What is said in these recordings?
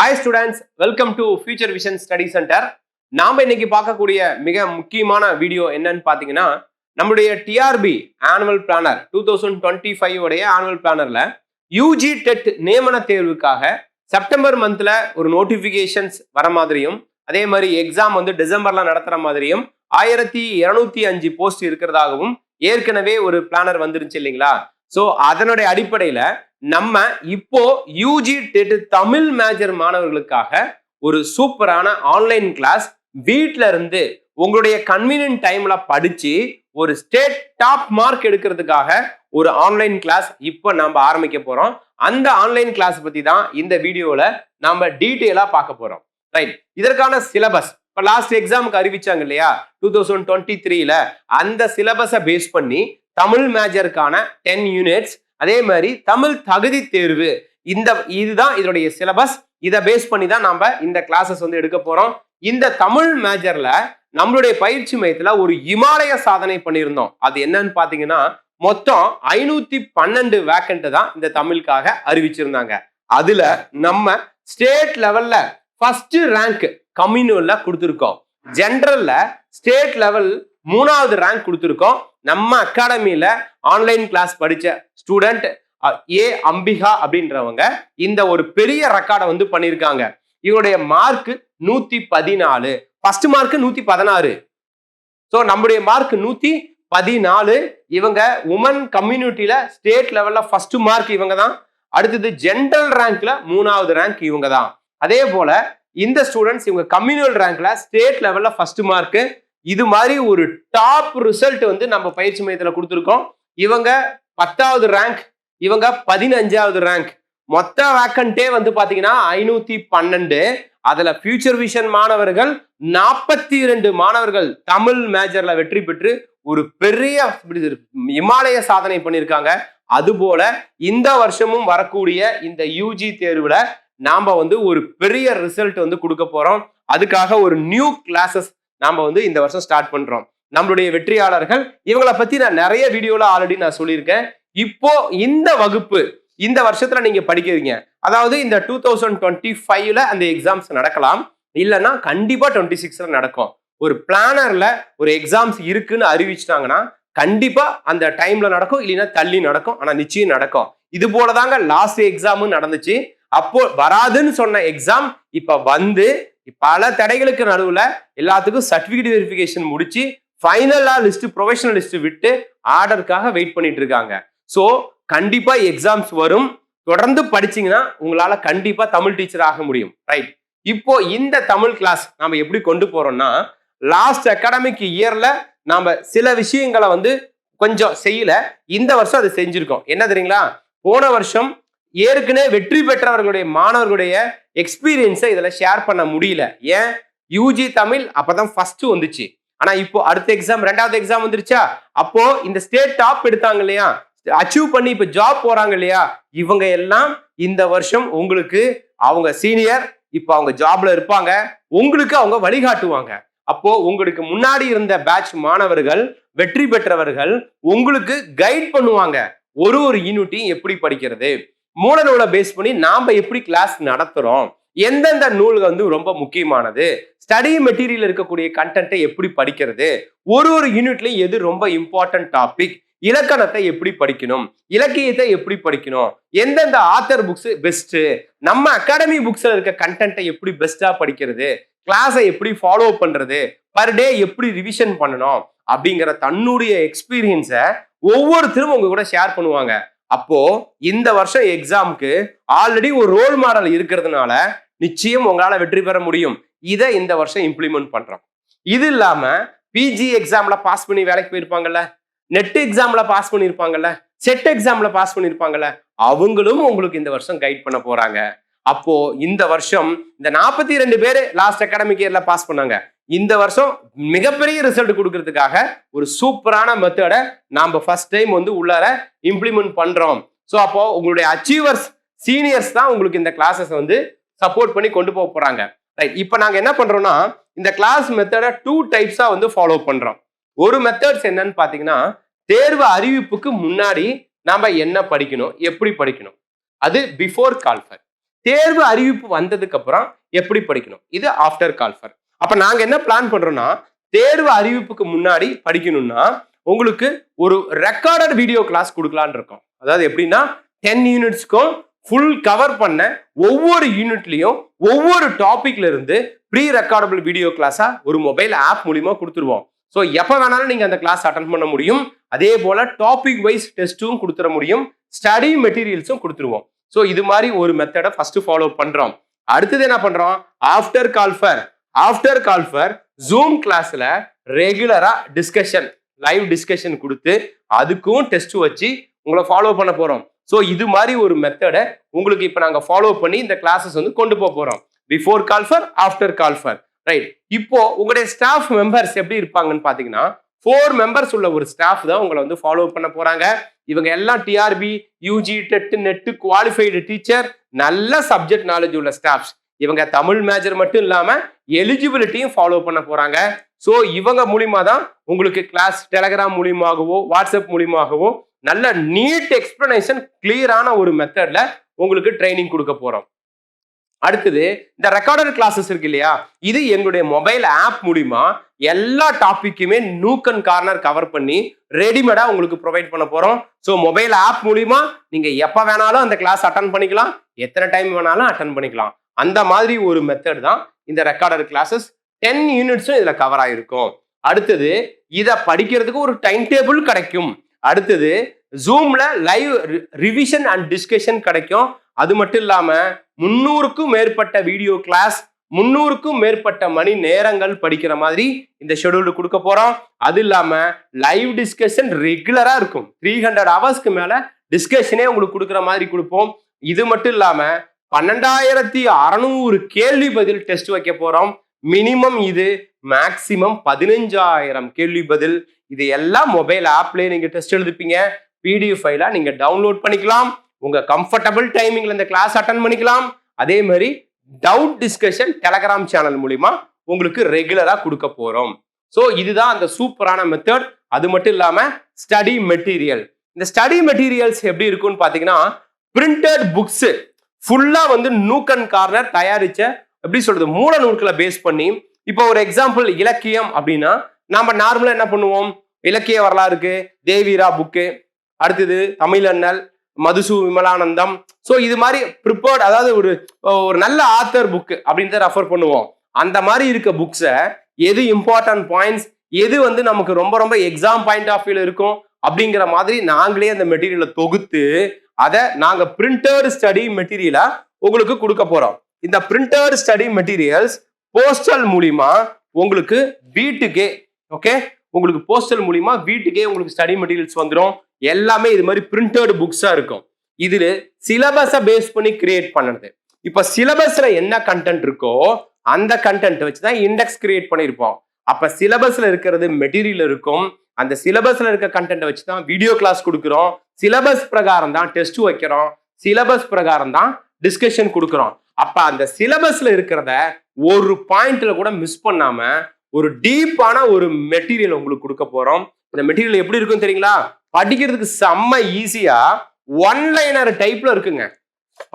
Hi students welcome to future vision study centre நாம இன்னைக்கு பார்க்கக்கூடிய மிக முக்கியமான வீடியோ என்னன்னு பார்த்தீங்கன்னா நம்முடைய TRB annual planner two thousand twenty five உடைய ஆனுவல் பிளானர்ல யூஜி டெட் நியமன தேர்வுக்காக செப்டம்பர் மந்த்ல ஒரு நோட்டிபிகேஷன்ஸ் வர மாதிரியும் அதே மாதிரி எக்ஸாம் வந்து டிசம்பர்ல நடத்துற மாதிரியும் ஆயிரத்தி இருநூத்தி அஞ்சு போஸ்ட் இருக்கிறதாகவும் ஏற்கனவே ஒரு பிளானர் வந்துருச்சு இல்லைங்களா? ஸோ அதனுடைய அடிப்படையில் நம்ம இப்போ யூஜி டெட் தமிழ் மேஜர் மாணவர்களுக்காக ஒரு சூப்பரான ஆன்லைன் கிளாஸ் வீட்டில் இருந்து உங்களுடைய கன்வீனியன்ட் டைம்ல படிச்சு ஒரு ஸ்டேட் டாப் மார்க் எடுக்கிறதுக்காக ஒரு ஆன்லைன் கிளாஸ் இப்போ நம்ம ஆரம்பிக்க போறோம். அந்த ஆன்லைன் கிளாஸ் பத்தி தான் இந்த வீடியோல நம்ம டீட்டெயிலா பார்க்க போறோம். ரைட் இதற்கான சிலபஸ் இப்போ லாஸ்ட் எக்ஸாமுக்கு அறிவிச்சாங்க இல்லையா? டூ தௌசண்ட் டுவெண்ட்டி த்ரீல அந்த சிலபஸை பேஸ் பண்ணி தமிழ் மேஜருக்கான டென் யூனிட்ஸ் அதே மாதிரி தமிழ் தகுதி தேர்வு. இந்த இதுதான் இதனுடைய சிலபஸ் இதை பேஸ் பண்ணி தான் நம்ம இந்த கிளாஸஸ் வந்து எடுக்க போறோம். இந்த தமிழ் மேஜர்ல நம்மளுடைய பயிற்சி மையத்துல ஒரு இமாலய சாதனை பண்ணியிருந்தோம். அது என்னன்னு பாத்தீங்கன்னா மொத்தம் ஐநூத்தி பன்னெண்டு வேக்கண்ட் தான் இந்த தமிழுக்காக அறிவிச்சிருந்தாங்க. அதுல நம்ம ஸ்டேட் லெவல்ல ஃபர்ஸ்ட் ரேங்க் கம்யூனல்ல கொடுத்துருக்கோம். ஜென்ரல்ல ஸ்டேட் லெவல் மூணாவது ரேங்க் கொடுத்துருக்கோம். நம்ம அகாடமியில ஆன்லைன் கிளாஸ் படித்த ஸ்டூடெண்ட் ஏ அம்பிகா அப்படின்றவங்க இந்த ஒரு பெரிய ரெக்கார்டை வந்து பண்ணியிருக்காங்க. இவருடைய மார்க் நூத்தி பதினாலு ஃபர்ஸ்ட் மார்க் நூத்தி பதினாறு ஸோ நம்முடைய மார்க் நூத்தி பதினாலு இவங்க உமன் கம்யூனிட்டியில ஸ்டேட் லெவல்ல ஃபர்ஸ்ட் மார்க் இவங்க தான். அடுத்தது ஜென்ரல் ரேங்க்ல மூணாவது ரேங்க் இவங்க தான். அதே போல இந்த ஸ்டூடெண்ட்ஸ் இவங்க கம்யூனல் ரேங்க்ல ஸ்டேட் லெவல்ல ஃபர்ஸ்ட் மார்க் இது மாதிரி ஒரு டாப் ரிசல்ட் வந்து நம்ம பயிற்சி மையத்தில் கொடுத்துருக்கோம். இவங்க பத்தாவது ரேங்க் இவங்க பதினஞ்சாவது ரேங்க் மொத்த வேக்கண்டே வந்து பார்த்தீங்கன்னா ஐநூத்தி பன்னெண்டு. அதுல ஃபியூச்சர் விஷன் மாணவர்கள் நாற்பத்தி இரண்டு மாணவர்கள் தமிழ் மேஜர்ல வெற்றி பெற்று ஒரு பெரிய இமாலய சாதனை பண்ணியிருக்காங்க. அதுபோல இந்த வருஷமும் வரக்கூடிய இந்த யூஜி தேர்வுல நாம வந்து ஒரு பெரிய ரிசல்ட் வந்து கொடுக்க போறோம். அதுக்காக ஒரு நியூ கிளாஸஸ் நாம வந்து இந்த வருஷம் ஸ்டார்ட் பண்றோம். நம்மளுடைய வெற்றியாளர்கள் இவங்களை பத்தி நான் நிறைய வீடியோல ஆல்ரெடி நான் சொல்லியிருக்கேன். இப்போ இந்த வகுப்பு இந்த வருஷத்துல நீங்க படிக்கிறீங்க. அதாவது இந்த டூ தௌசண்ட் டுவெண்ட்டி ஃபைவ்ல அந்த எக்ஸாம்ஸ் நடக்கலாம். இல்லைன்னா கண்டிப்பா டுவெண்ட்டி சிக்ஸ்ல நடக்கும். ஒரு பிளானர்ல ஒரு எக்ஸாம்ஸ் இருக்குன்னு அறிவிச்சிட்டாங்கன்னா கண்டிப்பா அந்த டைம்ல நடக்கும் இல்லைன்னா தள்ளி நடக்கும். ஆனா நிச்சயம் நடக்கும். இது போலதாங்க லாஸ்ட் எக்ஸாமும் நடந்துச்சு. அப்போ வராதுன்னு சொன்ன எக்ஸாம் இப்ப வந்து பல தடைகளுக்கு நடுவில் எல்லாத்துக்கும் சர்டிஃபிகேட் வெரிஃபிகேஷன் முடிச்சு ஃபைனலாக லிஸ்ட் ப்ரொஃபஷனல் லிஸ்ட் விட்டு ஆர்டருக்காக வெயிட் பண்ணிட்டு இருக்காங்க. ஸோ கண்டிப்பா எக்ஸாம்ஸ் வரும். தொடர்ந்து படிச்சீங்கன்னா உங்களால கண்டிப்பா தமிழ் டீச்சர் ஆக முடியும். ரைட் இப்போ இந்த தமிழ் கிளாஸ் நாம எப்படி கொண்டு போறோம்னா லாஸ்ட் அகாடமிக் இயர்ல நாம சில விஷயங்களை வந்து கொஞ்சம் செய்யல. இந்த வருஷம் அதை செஞ்சிருக்கோம். என்ன தெரியுங்களா? போன வருஷம் ஏற்கனவே வெற்றி பெற்றவர்களுடைய மாணவர்களுடைய எக்ஸ்பீரியன்ஸை இதில் ஷேர் பண்ண முடியல. ஏன்? யூஜி தமிழ் அப்பதான் ஃபர்ஸ்ட் வந்துச்சு. ஆனா இப்போ அடுத்த எக்ஸாம் ரெண்டாவது எக்ஸாம் வந்துருச்சா? அப்போ இந்த ஸ்டேட் டாப் எடுத்தாங்க இல்லையா? அச்சீவ் பண்ணி இப்ப ஜாப் போறாங்க இல்லையா? இவங்க எல்லாம் இந்த வருஷம் உங்களுக்கு அவங்க சீனியர் இப்போ அவங்க ஜாப்ல இருப்பாங்க. உங்களுக்கு அவங்க வழிகாட்டுவாங்க. அப்போ உங்களுக்கு முன்னாடி இருந்த பேட்ச் மாணவர்கள் வெற்றி பெற்றவர்கள் உங்களுக்கு கைட் பண்ணுவாங்க. ஒரு ஒரு யூனிட்டையும் எப்படி படிக்கிறது? மூல நூலை பேஸ் பண்ணி நாம எப்படி கிளாஸ் நடத்துறோம்? எந்தெந்த நூல்கள் வந்து ரொம்ப முக்கியமானது? ஸ்டடி மெட்டீரியல் இருக்கக்கூடிய கண்டென்ட்டை எப்படி படிக்கிறது? ஒரு ஒரு யூனிட்லையும் எது ரொம்ப இம்பார்ட்டன்ட் டாபிக் இலக்கணத்தை எப்படி படிக்கணும்? இலக்கியத்தை எப்படி படிக்கணும்? எந்தெந்த ஆத்தர் புக்ஸ் பெஸ்ட் நம்ம அகாடமி புக்ஸ்ல இருக்க கண்டென்ட்டை எப்படி பெஸ்டா படிக்கிறது? கிளாஸை எப்படி ஃபாலோ பண்றது? பர் டே எப்படி ரிவிஷன் பண்ணணும்? அப்படிங்கிற தன்னுடைய எக்ஸ்பீரியன்ஸை ஒவ்வொருத்தரும் உங்க கூட ஷேர் பண்ணுவாங்க. அப்போ இந்த வருஷம் எக்ஸாமுக்கு ஆல்ரெடி ஒரு ரோல் மாடல் இருக்கிறதுனால நிச்சயம் உங்களால வெற்றி பெற முடியும். இதை இந்த வருஷம் இம்ப்ளிமெண்ட் பண்றோம். இது இல்லாம பிஜி எக்ஸாம்ல பாஸ் பண்ணி வேலைக்கு போயிருப்பாங்கல்ல? நெட் எக்ஸாம்ல பாஸ் பண்ணியிருப்பாங்கல்ல செட் எக்ஸாம்ல பாஸ் பண்ணியிருப்பாங்கல்ல அவங்களும் உங்களுக்கு இந்த வருஷம் கைட் பண்ண போறாங்க. அப்போ இந்த வருஷம் இந்த நாற்பத்தி ரெண்டு பேர் லாஸ்ட் அகாடமிக் இயர்ல பாஸ் பண்ணாங்க. இந்த வருஷம் மிகப்பெரிய ரிசல்ட் கொடுக்கறதுக்காக ஒரு சூப்பரான மெத்தடை நாம் ஃபர்ஸ்ட் டைம் வந்து உள்ளார இம்ப்ளிமெண்ட் பண்ணுறோம் ஸோ அப்போ உங்களுடைய அச்சீவர்ஸ் சீனியர்ஸ் தான் உங்களுக்கு இந்த கிளாஸஸ் வந்து சப்போர்ட் பண்ணி கொண்டு போக போகிறாங்க ரைட் இப்போ நாங்கள் என்ன பண்ணுறோம்னா இந்த கிளாஸ் மெத்தடை டூ டைப்ஸாக வந்து ஃபாலோ பண்ணுறோம் ஒரு மெத்தட்ஸ் என்னன்னு பார்த்தீங்கன்னா தேர்வு அறிவிப்புக்கு முன்னாடி நாம் என்ன படிக்கணும் எப்படி படிக்கணும்? அது பிஃபோர் கால்ஃபர் தேர்வு அறிவிப்பு வந்ததுக்கு அப்புறம் எப்படி படிக்கணும்? இது ஆஃப்டர் கால்ஃபர் அப்ப நாங்க என்ன பிளான் பண்றோம்னா தேர்வு அறிவிப்புக்கு முன்னாடி படிக்கணும்னா உங்களுக்கு ஒரு ரெக்கார்டட் வீடியோ கிளாஸ் கொடுக்கலான்னு இருக்கோம். அதாவது எப்படின்னா டென் யூனிட்ஸ்க்கும் ஃபுல் கவர் பண்ண ஒவ்வொரு யூனிட்லையும் ஒவ்வொரு டாபிக்ல இருந்து ப்ரீ ரெக்கார்டபிள் வீடியோ கிளாஸா ஒரு மொபைல் ஆப் மூலியமா கொடுத்துருவோம். ஸோ எப்போ வேணாலும் நீங்க அந்த கிளாஸ் அட்டன் பண்ண முடியும். அதே போல டாபிக் வைஸ் டெஸ்ட்டும் கொடுத்துட முடியும். ஸ்டடி மெட்டீரியல்ஸும் கொடுத்துருவோம். ஸோ இது மாதிரி ஒரு மெத்தடை ஃபர்ஸ்ட் ஃபாலோ பண்றோம். அடுத்தது என்ன பண்றோம்? After call for after call for Zoom கிளாஸ்ல ரெகுலரா டிஸ்கஷன் லைவ் டிஸ்கஷன் கொடுத்து அதுக்கும் டெஸ்ட் வச்சு உங்களை ஃபாலோ பண்ண போறோம். ஸோ இது மாதிரி ஒரு மெத்தடை உங்களுக்கு இப்போ நாங்கள் ஃபாலோ பண்ணி இந்த கிளாஸஸ் வந்து கொண்டு போக போகிறோம் before call for after call for right இப்போ உங்களுடைய ஸ்டாஃப் மெம்பர்ஸ் எப்படி இருப்பாங்கன்னு பார்த்தீங்கன்னா ஃபோர் மெம்பர்ஸ் உள்ள ஒரு ஸ்டாஃப் தான் உங்களை வந்து ஃபாலோ பண்ண போகிறாங்க இவங்க எல்லாம் TRB UG TET NET qualified teacher நல்ல சப்ஜெக்ட் நாலேஜ் உள்ள ஸ்டாஃப்ஸ் இவங்க தமிழ் மேஜர் மட்டும் இல்லாமல் எலிஜிபிலிட்டியும் ஃபாலோ பண்ண போறாங்க. ஸோ இவங்க மூலிமா தான் உங்களுக்கு கிளாஸ் டெலகிராம் மூலியமாகவோ வாட்ஸ்அப் மூலியமாகவோ நல்ல நீட் எக்ஸ்பிளனேஷன் கிளியரான ஒரு மெத்தட்ல உங்களுக்கு ட்ரைனிங் கொடுக்க போறோம். அடுத்தது இந்த ரெக்கார்டட் கிளாஸஸ் இருக்கு இல்லையா? இது எங்களுடைய மொபைல் ஆப் மூலிமா எல்லா டாப்பிக்குமே நூக் அண்ட் கார்னர் கவர் பண்ணி ரெடிமேடா உங்களுக்கு ப்ரொவைட் பண்ண போறோம். ஸோ மொபைல் ஆப் மூலிமா நீங்க எப்ப வேணாலும் அந்த கிளாஸ் அட்டன் பண்ணிக்கலாம். எத்தனை டைம் வேணாலும் அட்டன் பண்ணிக்கலாம். அந்த மாதிரி ஒரு மெத்தட் தான் இந்த ரெக்கார்டர் கிளாஸஸ் டென் யூனிட்ஸும் இதில் கவர் ஆகிருக்கும் அடுத்தது இதை படிக்கிறதுக்கு ஒரு டைம் டேபிள் கிடைக்கும். அடுத்தது ஜூம்ல லைவ் ரிவிஷன் அண்ட் டிஸ்கஷன் கிடைக்கும். அது மட்டும் இல்லாம முன்னூறுக்கும் மேற்பட்ட வீடியோ கிளாஸ் முன்னூறுக்கும் மேற்பட்ட மணி நேரங்கள் படிக்கிற மாதிரி இந்த ஷெடியூல் கொடுக்க போறோம். அது இல்லாம லைவ் டிஸ்கஷன் ரெகுலரா இருக்கும். த்ரீ ஹண்ட்ரட் ஹவர்ஸ்க்கு மேல டிஸ்கஷனே உங்களுக்கு கொடுக்குற மாதிரி கொடுப்போம். இது மட்டும் இல்லாம பன்னெண்டாயிரத்தி அறநூறு கேள்வி பதில் டெஸ்ட் வைக்க போறோம். மினிமம் இது மேக்சிமம் பதினஞ்சாயிரம் கேள்வி பதில். இது எல்லாம் மொபைல் ஆப்லயே நீங்க டெஸ்ட் எழுதிப்பீங்க. பிடிஎஃப் ஃபைலா நீங்க டவுன்லோட் பண்ணிக்கலாம். உங்க கம்ஃபர்டபுள் டைமிங்ல இந்த கிளாஸ் அட்டன் பண்ணிக்கலாம். அதே மாதிரி டவுட் டிஸ்கஷன் டெலகிராம் சேனல் மூலிமா உங்களுக்கு ரெகுலரா கொடுக்க போறோம். ஸோ இதுதான் அந்த சூப்பரான மெத்தட் அது மட்டும் இல்லாம ஸ்டடி மெட்டீரியல் இந்த ஸ்டடி மெட்டீரியல்ஸ் எப்படி இருக்கும்னு பாத்தீங்கன்னா பிரிண்டட் புக்ஸ் ஃபுல்லா வந்து நூக் அண்ட் கார்னர் தயாரிச்ச எப்படி சொல்றது மூல நூல்களை பேஸ் பண்ணி இப்போ ஒரு எக்ஸாம்பிள் இலக்கியம் அப்படின்னா நாம நார்மலா என்ன பண்ணுவோம்? இலக்கிய வரலாறுக்கு தேவீரா புக்கு அடுத்தது தமிழண்ணல் மதுசு விமலானந்தம். ஸோ இது மாதிரி ப்ரிப்பேர்ட் அதாவது ஒரு ஒரு நல்ல ஆத்தர் புக்கு அப்படின்னு தான் ரெஃபர் பண்ணுவோம். அந்த மாதிரி இருக்க புக்ஸை எது இம்பார்ட்டன்ட் பாயிண்ட்ஸ் எது வந்து நமக்கு ரொம்ப ரொம்ப எக்ஸாம் பாயிண்ட் ஆஃப் வியூல இருக்கும் அப்படிங்கிற மாதிரி நாங்களே அந்த மெட்டீரியலை தொகுத்து அதை நாங்க பிரிண்டர் ஸ்டடி மெட்டீரியலா உங்களுக்கு கொடுக்க போறோம். இந்த பிரிண்டர் ஸ்டடி மெட்டீரியல்ஸ் போஸ்டல் மூலியமா உங்களுக்கு வீட்டுக்கே ஓகே உங்களுக்கு போஸ்டல் மூலியமா வீட்டுக்கே உங்களுக்கு ஸ்டடி மெட்டீரியல்ஸ் வந்துடும் எல்லாமே இது மாதிரி பிரிண்டட் புக்ஸா இருக்கும். இதுல சிலபஸை பேஸ் பண்ணி கிரியேட் பண்ணது இப்போ சிலபஸ்ல என்ன கண்டென்ட் இருக்கோ அந்த கண்டென்ட் வச்சு தான் இண்டெக்ஸ் கிரியேட் பண்ணியிருப்போம். அப்ப சிலபஸ்ல இருக்கிறது மெட்டீரியல் இருக்கும். அந்த சிலபஸ்ல இருக்க கண்டென்ட் வச்சு தான் வீடியோ கிளாஸ் கொடுக்குறோம். சிலபஸ் பிரகாரம் தான் டெஸ்ட் வைக்கிறோம். சிலபஸ் பிரகாரம் தான் டிஸ்கஷன் கொடுக்குறோம். அப்ப அந்த சிலபஸ்ல இருக்கிறத ஒரு பாயிண்ட்ல கூட மிஸ் பண்ணாம ஒரு டீப்பான ஒரு மெட்டீரியல் உங்களுக்கு கொடுக்க போறோம். இந்த மெட்டீரியல் எப்படி இருக்கும் தெரியுங்களா? படிக்கிறதுக்கு செம்ம ஈஸியா ஒன் லைனர் டைப்ல இருக்குங்க.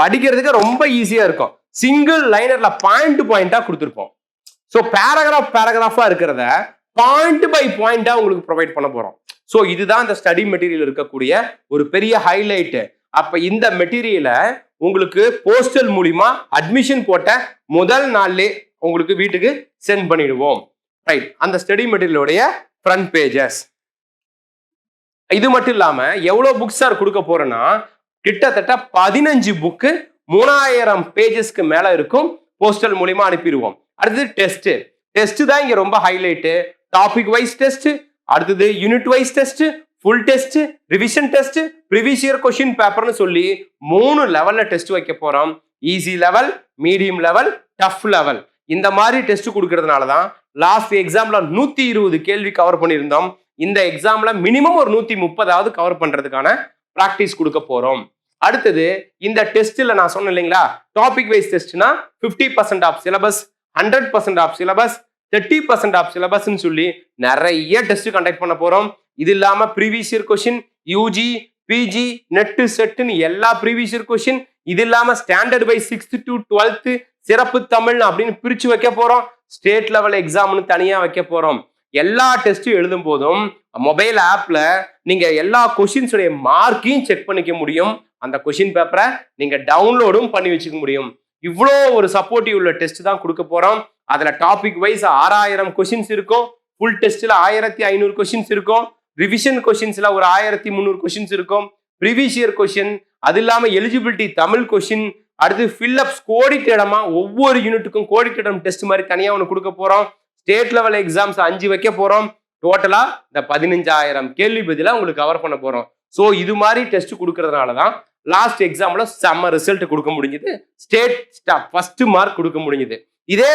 படிக்கிறதுக்கு ரொம்ப ஈஸியா இருக்கும். சிங்கிள் லைனர்ல பாயிண்ட் பாயிண்டா கொடுத்துருப்போம். ஸோ பேராகிராஃப் பேராகிராஃபா இருக்கிறத பாயிண்ட் பை பாயிண்டா உங்களுக்கு ப்ரொவைட் பண்ண போறோம். ஸோ இதுதான் இந்த ஸ்டடி மெட்டீரியல் இருக்கக்கூடிய ஒரு பெரிய ஹைலைட்டு அப்ப இந்த மெட்டீரியலை உங்களுக்கு போஸ்டல் மூலியமா அட்மிஷன் போட்ட முதல் நாள்லே உங்களுக்கு வீட்டுக்கு சென்ட் பண்ணிடுவோம். ரைட் அந்த ஸ்டடி மெட்டீரியலுடைய ஃப்ரண்ட் பேஜஸ் இது மட்டும் இல்லாம எவ்வளவு புக்ஸ் சார் கொடுக்க போறேன்னா கிட்டத்தட்ட பதினஞ்சு புக்கு மூணாயிரம் பேஜஸ்க்கு மேல இருக்கும் போஸ்டல் மூலியமா அனுப்பிடுவோம். அடுத்தது டெஸ்ட் டெஸ்ட் தான் இங்க ரொம்ப ஹைலைட்டு டாபிக் வைஸ் டெஸ்ட் அடுத்தது unit wise test full test revision test previous year question பேப்பர்னு சொல்லி மூணு லெவல்ல டெஸ்ட் வைக்க போறோம். Easy level medium level tough level இந்த மாதிரி டெஸ்ட் கொடுக்கறதுனால தான் லாஸ்ட் எக்ஸாம்ல நூத்தி இருபது கேள்வி கவர் பண்ணியிருந்தோம். இந்த எக்ஸாம்ல மினிமம் ஒரு நூத்தி முப்பதாவது கவர் பண்றதுக்கான ப்ராக்டிஸ் கொடுக்க போறோம். அடுத்தது இந்த டெஸ்ட்ல நான் சொன்னேன் இல்லைங்களா topic wise டெஸ்ட்னா fifty percent of syllabus hundred percent of syllabus thirty percent of சிலபஸ்ன்னு சொல்லி நிறைய டெஸ்ட் கண்டக்ட் பண்ண போறோம். இது இல்லாம previous year question UG PG NET செட்டுன்னு எல்லா ப்ரீவியஸ் இயர் கொஷின் இது இல்லாம standard by sixth to twelfth சிறப்பு தமிழ் அப்படின்னு பிரிச்சு வைக்க போறோம். ஸ்டேட் லெவல் எக்ஸாம்னு தனியா வைக்க போறோம். எல்லா டெஸ்ட்டும் எழுதும் போதும் மொபைல் ஆப்ல நீங்க எல்லா கொஷின்ஸுடைய மார்க்கையும் செக் பண்ணிக்க முடியும். அந்த கொஷின் பேப்பரை நீங்க டவுன்லோடும் பண்ணி வச்சுக்க முடியும். இவ்வளோ ஒரு சப்போர்ட்டிவ் உள்ள டெஸ்ட் தான் கொடுக்க போறோம். அதுல டாபிக் வைஸ் ஆறாயிரம் கொஷின்ஸ் இருக்கும். ஃபுல் டெஸ்ட்ல ஆயிரத்தி ஐநூறு கொஷின்ஸ் இருக்கும். ரிவிஷன் கொஷின்ஸ்ல ஒரு ஆயிரத்தி முந்நூறு கொஷின்ஸ் இருக்கும். ப்ரிவியஸ் இயர் கொஷின் அது இல்லாமல் எலிஜிபிலிட்டி தமிழ் கொஷின் அடுத்து ஃபில்லப்ஸ் கோடிட்டிடமா ஒவ்வொரு யூனிட்டுக்கும் கோடிட்டிடம் டெஸ்ட் மாதிரி தனியாக ஒன்று கொடுக்க போகிறோம் ஸ்டேட் லெவல் எக்ஸாம்ஸ் அஞ்சு வைக்க போகிறோம் டோட்டலாக இந்த பதினஞ்சாயிரம் கேள்வி பதிலாக உங்களுக்கு கவர் பண்ண போகிறோம் ஸோ இது மாதிரி டெஸ்ட் கொடுக்கறதுனால தான் லாஸ்ட் எக்ஸாமில் செம்ம ரிசல்ட் கொடுக்க முடிஞ்சுது. ஸ்டேட் ஃபஸ்ட்டு மார்க் கொடுக்க முடிஞ்சுது. இதே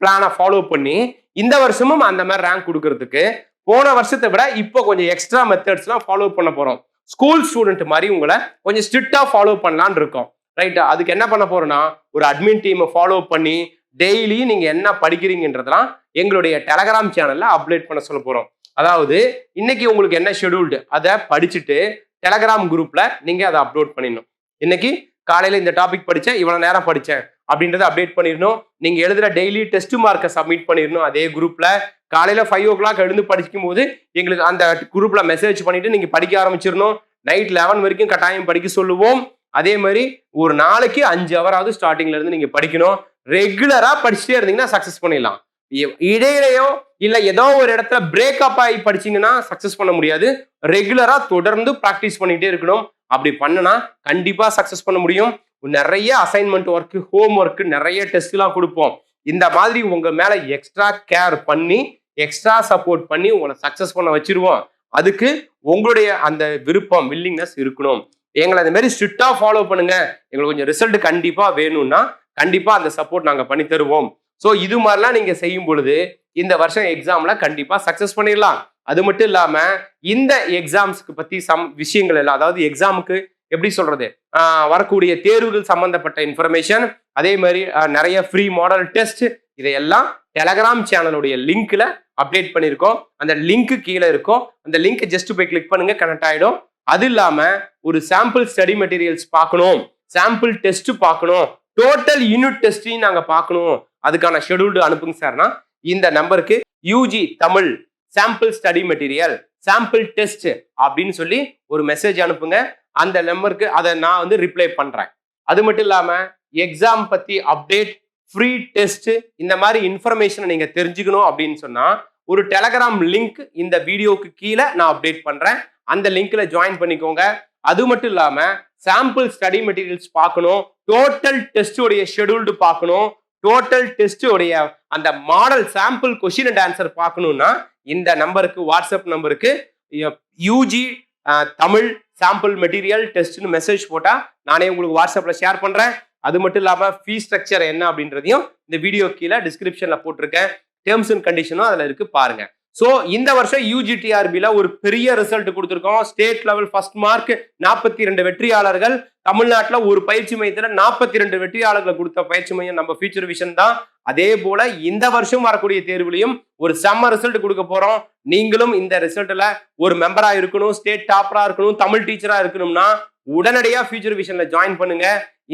பிளானை ஃபாலோ பண்ணி இந்த வருஷமும் அந்த மாதிரி ரேங்க் கொடுக்கறதுக்கு போன வருஷத்தை விட இப்போ கொஞ்சம் எக்ஸ்ட்ரா மெத்தட்ஸ்லாம் ஃபாலோ பண்ண போகிறோம் ஸ்கூல் ஸ்டூடெண்ட் மாதிரி உங்களை கொஞ்சம் ஸ்ட்ரிக்டாக ஃபாலோ பண்ணலான்னு இருக்கோம். ரைட்டா அதுக்கு என்ன பண்ண போறோம்னா ஒரு அட்மின் டீமை ஃபாலோ பண்ணி டெய்லி நீங்க என்ன படிக்கிறீங்கன்றதெல்லாம் எங்களுடைய டெலகிராம் சேனல்ல அப்டேட் பண்ண சொல்ல போறோம். அதாவது இன்னைக்கு உங்களுக்கு என்ன ஷெடியூல்டு அதை படிச்சுட்டு டெலகிராம் குரூப்ல நீங்க அதை அப்லோட் பண்ணிடணும். இன்னைக்கு காலையில இந்த டாபிக் படித்தேன் இவ்வளோ நேரம் படித்தேன் அப்படின்றத அப்டேட் பண்ணிடணும். நீங்கள் எழுதுகிற டெய்லி டெஸ்ட் மார்க்கை சப்மிட் பண்ணிடணும். அதே குரூப்பில் காலையில் ஃபைவ் ஓ கிளாக் எழுந்து படிக்கும் போது எங்களுக்கு அந்த குரூப்பில் மெசேஜ் பண்ணிவிட்டு நீங்கள் படிக்க ஆரம்பிச்சிடணும். நைட் லெவன் வரைக்கும் கட்டாயம் படிக்க சொல்லுவோம். அதே மாதிரி ஒரு நாளைக்கு அஞ்சு ஹவராவது ஸ்டார்டிங்லேருந்து நீங்கள் படிக்கணும். ரெகுலராக படிச்சுட்டே இருந்தீங்கன்னா சக்ஸஸ் பண்ணிடலாம். இ- இடையிலையோ இல்லை ஏதோ ஒரு இடத்துல பிரேக்கப் ஆகி படிச்சீங்கன்னா சக்ஸஸ் பண்ண முடியாது. ரெகுலராக தொடர்ந்து ப்ராக்டிஸ் பண்ணிகிட்டே இருக்கணும். அப்படி பண்ணுனா கண்டிப்பாக சக்ஸஸ் பண்ண முடியும். நிறைய அசைன்மெண்ட் ஒர்க் ஹோம் ஒர்க் நிறைய டெஸ்ட்லாம் கொடுப்போம். இந்த மாதிரி உங்க மேல எக்ஸ்ட்ரா கேர் பண்ணி எக்ஸ்ட்ரா சப்போர்ட் பண்ணி உங்களை சக்சஸ் பண்ண வச்சிருவோம். அதுக்கு உங்களுடைய அந்த விருப்பம் வில்லிங்னஸ் இருக்கணும். எங்களை அந்த மாதிரி ஸ்ட்ரிக்டா ஃபாலோ பண்ணுங்க. எங்களுக்கு கொஞ்சம் ரிசல்ட் கண்டிப்பா வேணும்னா கண்டிப்பா அந்த சப்போர்ட் நாங்க பண்ணி தருவோம். ஸோ இது மாதிரிலாம் நீங்க செய்யும் பொழுது இந்த வருஷம் எக்ஸாம்ல கண்டிப்பா சக்சஸ் பண்ணிடலாம். அது மட்டும் இல்லாம இந்த எக்ஸாம்ஸ்க்கு பத்தி சம் விஷயங்கள் எல்லாம் அதாவது எக்ஸாமுக்கு எப்படி சொல்றது? வரக்கூடிய தேர்வுகள் சம்பந்தப்பட்ட இன்ஃபர்மேஷன் அதே மாதிரி நிறைய ஃப்ரீ மாடல் டெஸ்ட் இதையெல்லாம் டெலகிராம் சேனலுடைய லிங்க்ல அப்டேட் பண்ணியிருக்கோம். அந்த லிங்க்கு கீழே இருக்கும். அந்த லிங்க் ஜஸ்ட் போய் கிளிக் பண்ணுங்க கனெக்ட் ஆயிடும். அது இல்லாம ஒரு சாம்பிள் ஸ்டடி மெட்டீரியல்ஸ் பார்க்கணும். சாம்பிள் டெஸ்ட் பார்க்கணும். டோட்டல் யூனிட் டெஸ்டையும் நாங்கள் பார்க்கணும். அதுக்கான ஷெடியூல்டு அனுப்புங்க சார்னா இந்த நம்பருக்கு UG Tamil sample study material sample test அப்படின்னு சொல்லி ஒரு மெசேஜ் அனுப்புங்க. அந்த நம்பருக்கு அதை நான் வந்து ரிப்ளை பண்ணுறேன் அது மட்டும் இல்லாமல் எக்ஸாம் பற்றி அப்டேட் ஃப்ரீ டெஸ்ட்டு இந்த மாதிரி இன்ஃபர்மேஷனை நீங்கள் தெரிஞ்சுக்கணும் அப்படின்னு சொன்னால் ஒரு டெலகிராம் லிங்க் இந்த வீடியோவுக்கு கீழே நான் அப்டேட் பண்ணுறேன் அந்த லிங்க்ல ஜாயின் பண்ணிக்கோங்க. அது மட்டும் இல்லாமல் சாம்பிள் ஸ்டடி மெட்டீரியல்ஸ் பார்க்கணும். டோட்டல் டெஸ்ட் உடைய ஷெடியூல்டு பார்க்கணும். டோட்டல் டெஸ்ட்டுடைய அந்த model sample question and answer பார்க்கணும்னா இந்த நம்பருக்கு வாட்ஸ்அப் நம்பருக்கு யூஜி தமிழ் சாம்பிள் மெட்டீரியல் டெஸ்ட்னு மெசேஜ் போட்டால் நானே உங்களுக்கு வாட்ஸ்அப்பில் ஷேர் பண்ணுறேன் அது மட்டும் இல்லாமல் ஃபீஸ் ஸ்ட்ரக்சர் என்ன அப்படின்றதையும் இந்த வீடியோ கீழே டிஸ்கிரிப்ஷனில் போட்டிருக்கேன். டேர்ம்ஸ் அண்ட் கண்டிஷனும் அதில் இருக்குது பாருங்கள் ஸோ இந்த வருஷம் யூஜிடிஆர்பியில் ஒரு பெரிய ரிசல்ட் கொடுத்துருக்கோம். ஸ்டேட் லெவல் ஃபர்ஸ்ட் மார்க் நாற்பத்தி ரெண்டு வெற்றியாளர்கள். தமிழ்நாட்டில் ஒரு பயிற்சி மையத்தில் நாற்பத்தி ரெண்டு வெற்றியாளர்களை கொடுத்த பயிற்சி மையம் நம்ம ஃபியூச்சர் விஷன் தான். அதே போல இந்த வருஷம் வரக்கூடிய தேர்வுலையும் ஒரு செம்ம ரிசல்ட் கொடுக்க போறோம். நீங்களும் இந்த ரிசல்ட்ல ஒரு மெம்பரா இருக்கணும் ஸ்டேட் டாப்பரா இருக்கணும் தமிழ் டீச்சரா இருக்கணும்னா உடனடியாக ஃபியூச்சர் விஷன்ல ஜாயின் பண்ணுங்க.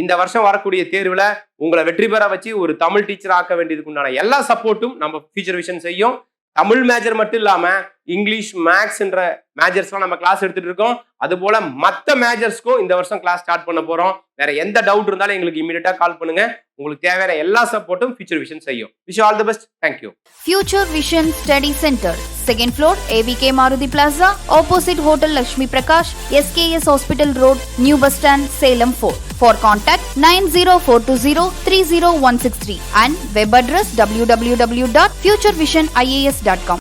இந்த வருஷம் வரக்கூடிய தேர்வில் உங்களை வெற்றி பெற வச்சு ஒரு தமிழ் டீச்சர் ஆக்க வேண்டியதுக்கு உண்டான எல்லா சப்போர்ட்டும் நம்ம ஃபியூச்சர் விஷன் செய்யும். தமிழ் மேஜர் மட்டும் இல்லாமல் இங்கிலீஷ் மேக்ஸ்ன்ற மேஜர்ஸ்லாம் நம்ம கிளாஸ் எடுத்துட்டு இருக்கோம் அது போல மற்ற மேஜர்ஸ்க்கும் இந்த வருஷம் கிளாஸ் ஸ்டார்ட் பண்ண போறோம் வேற எந்த டவுட் இருந்தாலும் எங்களுக்கு இமீடியட்டா கால் பண்ணுங்க உங்களுக்கு தேவையான எல்லா சப்போர்ட்டும் ஃபியூச்சர் விஷன் செய்யும் wish all the best thank you future vision study centre second floor AVK Maruti plaza opposite hotel Lakshmi Prakash SKS hospital road new bus stand Salem four for contact nine zero four two zero three zero one six three and web address W W dot future vision IAS dot com